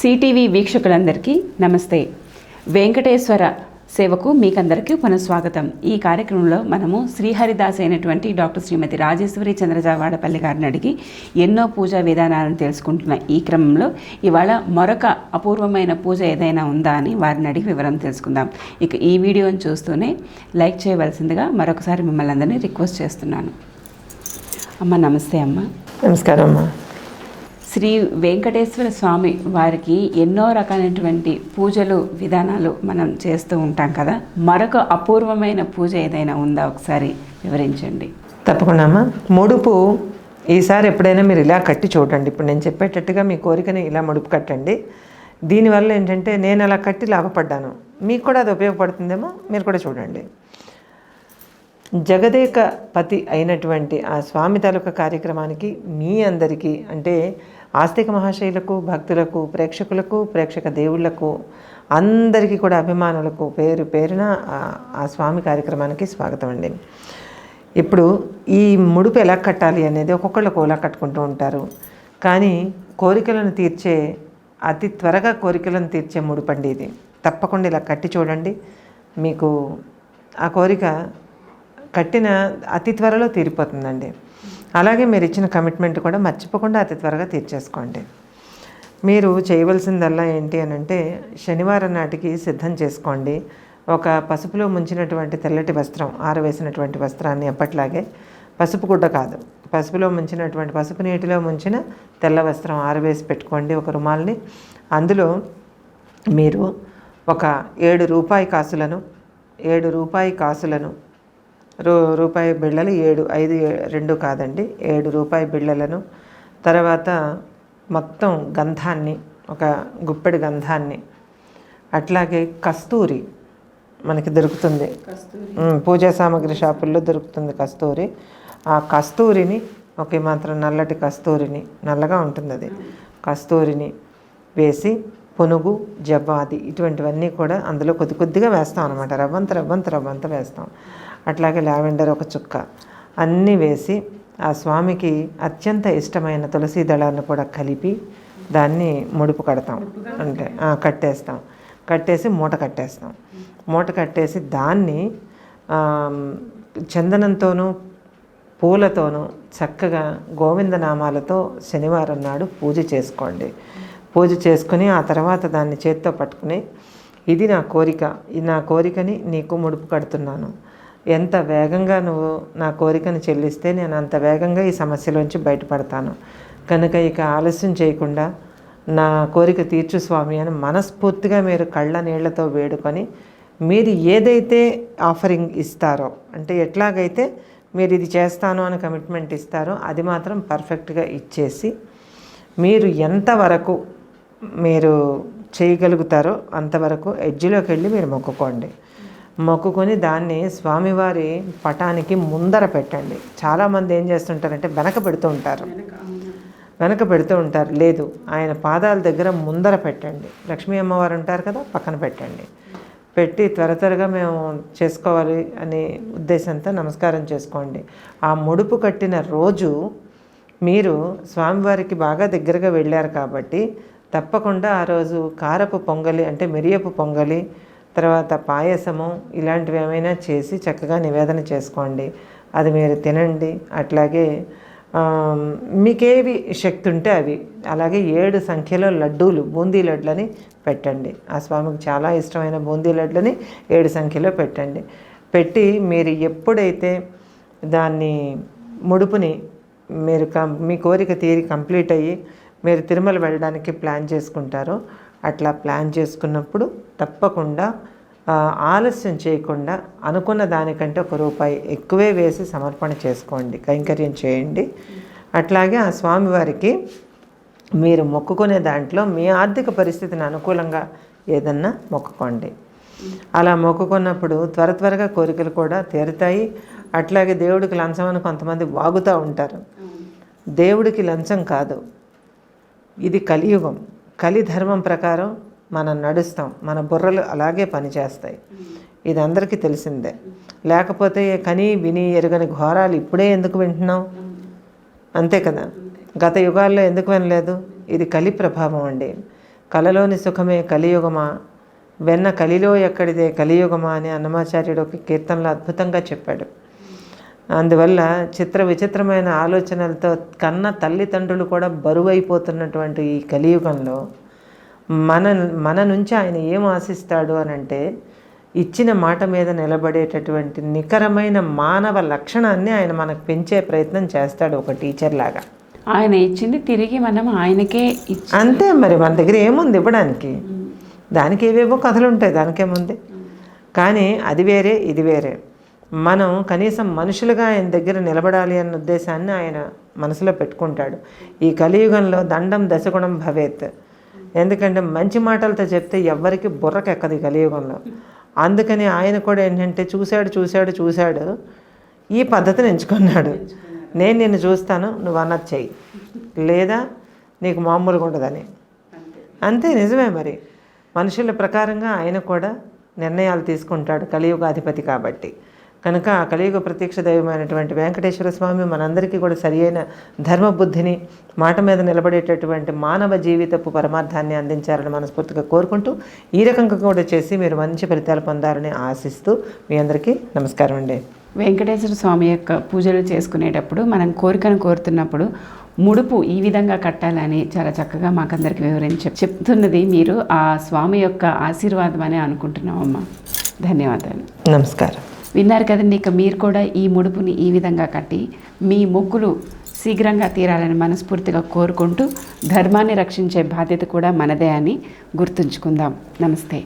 CTV వీక్షకులందరికీ నమస్తే. వెంకటేశ్వర సేవకు మీకందరికీ పునఃస్వాగతం. ఈ కార్యక్రమంలో మనము శ్రీహరిదాస్ అయినటువంటి డాక్టర్ శ్రీమతి రాజేశ్వరి చంద్రజావాడపల్లి గారిని అడిగి ఎన్నో పూజా విధానాలను తెలుసుకుంటున్న ఈ క్రమంలో ఇవాళ మరొక అపూర్వమైన పూజ ఏదైనా ఉందా అని వారిని అడిగి వివరం తెలుసుకుందాం. ఇక ఈ వీడియోని చూస్తూనే లైక్ చేయవలసిందిగా మరొకసారి మిమ్మల్ని అందరినీ రిక్వెస్ట్ చేస్తున్నాను. అమ్మ నమస్తే అమ్మ. నమస్కారం అమ్మా. శ్రీ వెంకటేశ్వర స్వామి వారికి ఎన్నో రకాలైనటువంటి పూజలు విధానాలు మనం చేస్తూ ఉంటాం కదా. మరొక అపూర్వమైన పూజ ఏదైనా ఉందా ఒకసారి వివరించండి. తప్పకుండా అమ్మా. ముడుపు ఈసారి ఎప్పుడైనా మీరు ఇలా కట్టి చూడండి. ఇప్పుడు నేను చెప్పేటట్టుగా మీ కోరికని ఇలా ముడుపు కట్టండి. దీనివల్ల ఏంటంటే నేను అలా కట్టి లాభపడ్డాను. మీకు కూడా అది ఉపయోగపడుతుందేమో మీరు కూడా చూడండి. జగదేక పతి అయినటువంటి ఆ స్వామి తాలూకా కార్యక్రమానికి మీ అందరికీ అంటే ఆస్తిక మహాశైలకు భక్తులకు ప్రేక్షకులకు ప్రేక్షక దేవుళ్ళకు అందరికీ కూడా అభిమానులకు పేరు పేరున ఆ- స్వామి కార్యక్రమానికి స్వాగతం అండి. ఇప్పుడు ఈ ముడుపు ఎలా కట్టాలి అనేది ఒక్కొక్కళ్ళు ఒకలా కట్టుకుంటూ ఉంటారు. కానీ కోరికలను తీర్చే అతి త్వరగా కోరికలను తీర్చే ముడుపండి ఇది. తప్పకుండా ఇలా కట్టి చూడండి. మీకు ఆ కోరిక కట్టిన అతి త్వరలో తీరిపోతుందండి. అలాగే మీరు ఇచ్చిన కమిట్మెంట్ కూడా మర్చిపోకుండా అతి త్వరగా తీర్చేసుకోండి. మీరు చేయవలసిందల్లా ఏంటి అని అంటే శనివారం నాటికి సిద్ధం చేసుకోండి. ఒక పసుపులో ముంచినటువంటి తెల్లటి వస్త్రం ఆరవేసినటువంటి వస్త్రాన్ని ఎప్పట్లాగే పసుపు గుడ్డ కాదు. పసుపులో ముంచినటువంటి పసుపు నీటిలో ముంచిన తెల్ల వస్త్రం ఆరవేసి పెట్టుకోండి ఒక రుమాల్ని. అందులో మీరు ఒక ఏడు రూపాయి కాసులను ఏడు రూపాయి కాసులను రూ రూపాయి బిళ్ళలు ఏడు ఐదు ఏ- రెండు కాదండి. ఏడు రూపాయి బిళ్ళలను. తర్వాత మొత్తం గంధాన్ని ఒక గుప్పెడు గంధాన్ని. అట్లాగే కస్తూరి మనకి దొరుకుతుంది. పూజా సామాగ్రి షాపుల్లో దొరుకుతుంది కస్తూరి. ఆ కస్తూరిని ఒకే మాత్రం నల్లటి కస్తూరిని నల్లగా ఉంటుంది అది కస్తూరిని వేసి పునుగు జవ్వాది ఇటువంటివన్నీ కూడా అందులో కొద్ది కొద్దిగా వేస్తాం అనమాట రవ్వంత రవ్వంత రవ్వంత వేస్తాం. అట్లాగే లావెండర్ ఒక చుక్క. అన్నీ వేసి ఆ స్వామికి అత్యంత ఇష్టమైన తులసి దళాన్ని కూడా కలిపి దాన్ని ముడుపు కడతాం. అంటే కట్టేస్తాం. కట్టేసి మూట కట్టేస్తాం. మూట కట్టేసి దాన్ని చందనంతోనూ పూలతోనూ చక్కగా గోవిందనామాలతో శనివారం నాడు పూజ చేసుకోండి. పూజ చేసుకుని ఆ తర్వాత దాన్ని చేత్తో పట్టుకుని ఇది నా కోరిక ఈ నా కోరికని నీకు ముడుపు కడుతున్నాను. ఎంత వేగంగా నువ్వు నా కోరికను చెల్లిస్తే నేను అంత వేగంగా ఈ సమస్యలోంచి బయటపడతాను. కనుక ఇక ఆలస్యం చేయకుండా నా కోరిక తీర్చు స్వామి అని మనస్ఫూర్తిగా మీరు కళ్ళ నీళ్ళతో వేడుకొని మీరు ఏదైతే ఆఫరింగ్ ఇస్తారో అంటే ఎట్లాగైతే మీరు ఇది చేస్తాను అని కమిట్మెంట్ ఇస్తారో అది మాత్రం పర్ఫెక్ట్గా ఇచ్చేసి మీరు ఎంతవరకు మీరు చేయగలుగుతారో అంతవరకు ఎడ్జిలోకి వెళ్ళి మీరు మొక్కుకోండి. మొక్కుకొని దాన్ని స్వామివారి పటానికి ముందర పెట్టండి. చాలామంది ఏం చేస్తుంటారంటే వెనక పెడుతూ ఉంటారు. వెనక పెడుతూ ఉంటారు. లేదు ఆయన పాదాల దగ్గర ముందర పెట్టండి. లక్ష్మీ అమ్మవారు ఉంటారు కదా పక్కన పెట్టండి. పెట్టి త్వర త్వరగా మేము చేసుకోవాలి అనే ఉద్దేశంతో నమస్కారం చేసుకోండి. ఆ ముడుపు కట్టిన రోజు మీరు స్వామివారికి బాగా దగ్గరగా వెళ్ళారు కాబట్టి తప్పకుండా ఆ రోజు కారపు పొంగలి అంటే మిరియపు పొంగలి తర్వాత పాయసము ఇలాంటివి ఏమైనా చేసి చక్కగా నివేదన చేసుకోండి. అది మీరు తినండి. అట్లాగే మీకేవి శక్తి ఉంటే అవి. అలాగే ఏడు సంఖ్యలో లడ్డూలు బూందీ లడ్లని పెట్టండి. ఆ స్వామికి చాలా ఇష్టమైన బూందీ లడ్లని ఏడు సంఖ్యలో పెట్టండి. పెట్టి మీరు ఎప్పుడైతే దాన్ని ముడుపుని మీరు కం మీ కోరిక తీరి కంప్లీట్ అయ్యి మీరు తిరుమల వెళ్ళడానికి ప్లాన్ చేసుకుంటారో అట్లా ప్లాన్ చేసుకున్నప్పుడు తప్పకుండా ఆలస్యం చేయకుండా అనుకున్న దానికంటే ఒక రూపాయి ఎక్కువే వేసి సమర్పణ చేసుకోండి కైంకర్యం చేయండి. అట్లాగే ఆ స్వామివారికి మీరు మొక్కుకునే దాంట్లో మీ ఆర్థిక పరిస్థితిని అనుకూలంగా ఏదన్నా మొక్కుకోండి. అలా మొక్కుకున్నప్పుడు త్వర త్వరగా కోరికలు కూడా తీరుతాయి. అట్లాగే దేవుడికి లంచం అని కొంతమంది వాగుతూ ఉంటారు. దేవుడికి లంచం కాదు. ఇది కలియుగం. కలి ధర్మం ప్రకారం మనం నడుస్తాం. మన బుర్రలు అలాగే పనిచేస్తాయి. ఇది అందరికీ తెలిసిందే. లేకపోతే కని విని ఎరుగని ఘోరాలు ఇప్పుడే ఎందుకు వింటున్నాం? అంతే కదా? గత యుగాల్లో ఎందుకు వినలేదు? ఇది కలి ప్రభావం అండి. కలలోని సుఖమే కలియుగమా? వెన్న కలిలో ఎక్కడిదే కలియుగమా అని అన్నమాచార్యుడు ఒక కీర్తనలో అద్భుతంగా చెప్పాడు. అందువల్ల చిత్ర విచిత్రమైన ఆలోచనలతో కన్న తల్లిదండ్రులు కూడా బరువైపోతున్నటువంటి ఈ కలియుగంలో మన మన నుంచి ఆయన ఏం ఆశిస్తాడు అని అంటే ఇచ్చిన మాట మీద నిలబడేటటువంటి నికరమైన మానవ లక్షణాన్ని ఆయన మనకు పెంచే ప్రయత్నం చేస్తాడు ఒక టీచర్ లాగా. ఆయన ఇచ్చింది తిరిగి మనం ఆయనకే అంతే మరి మన దగ్గర ఏముంది ఇవ్వడానికి? దానికి ఏవేవో కథలు ఉంటాయి దానికేముంది కానీ అది వేరే ఇది వేరే. మనం కనీసం మనుషులుగా ఆయన దగ్గర నిలబడాలి అన్న ఉద్దేశాన్ని ఆయన మనసులో పెట్టుకుంటాడు. ఈ కలియుగంలో దండం దశగుణం భవేత్. ఎందుకంటే మంచి మాటలతో చెప్తే ఎవ్వరికి బుర్రకెక్కదు ఈ కలియుగంలో. అందుకని ఆయన కూడా ఏంటంటే చూశాడు చూశాడు చూశాడు. ఈ పద్ధతిని ఎంచుకున్నాడు. నేను నిన్ను చూస్తాను నువ్వు అన్నది చెయ్యి. లేదా నీకు మామూలుగా ఉండదని. అంతే నిజమే మరి. మనుషుల ప్రకారంగా ఆయన కూడా నిర్ణయాలు తీసుకుంటాడు కలియుగాధిపతి కాబట్టి. కనుక ఆ కలియుగ ప్రత్యక్ష దైవమైనటువంటి వెంకటేశ్వర స్వామి మనందరికీ కూడా సరి అయిన ధర్మబుద్ధిని మాట మీద నిలబడేటటువంటి మానవ జీవితపు పరమార్థాన్ని అందించాలని మనస్ఫూర్తిగా కోరుకుంటూ ఈ రకంగా కూడా చేసి మీరు మంచి ఫలితాలు పొందాలని ఆశిస్తూ మీ అందరికీ నమస్కారం అండి. వెంకటేశ్వర స్వామి యొక్క పూజలు చేసుకునేటప్పుడు మనం కోరికను కోరుతున్నప్పుడు ముడుపు ఈ విధంగా కట్టాలని చాలా చక్కగా మాకందరికి వివరించి చెప్తున్నది మీరు ఆ స్వామి యొక్క ఆశీర్వాదం అని అనుకుంటున్నామమ్మా. ధన్యవాదాలు. నమస్కారం. విన్నారు కదండి ఇక మీరు కూడా ఈ ముడుపుని ఈ విధంగా కట్టి మీ మొక్కులు శీఘ్రంగా తీరాలని మనస్ఫూర్తిగా కోరుకుంటూ ధర్మాన్ని రక్షించే బాధ్యత కూడా మనదే అని గుర్తుంచుకుందాం. నమస్తే.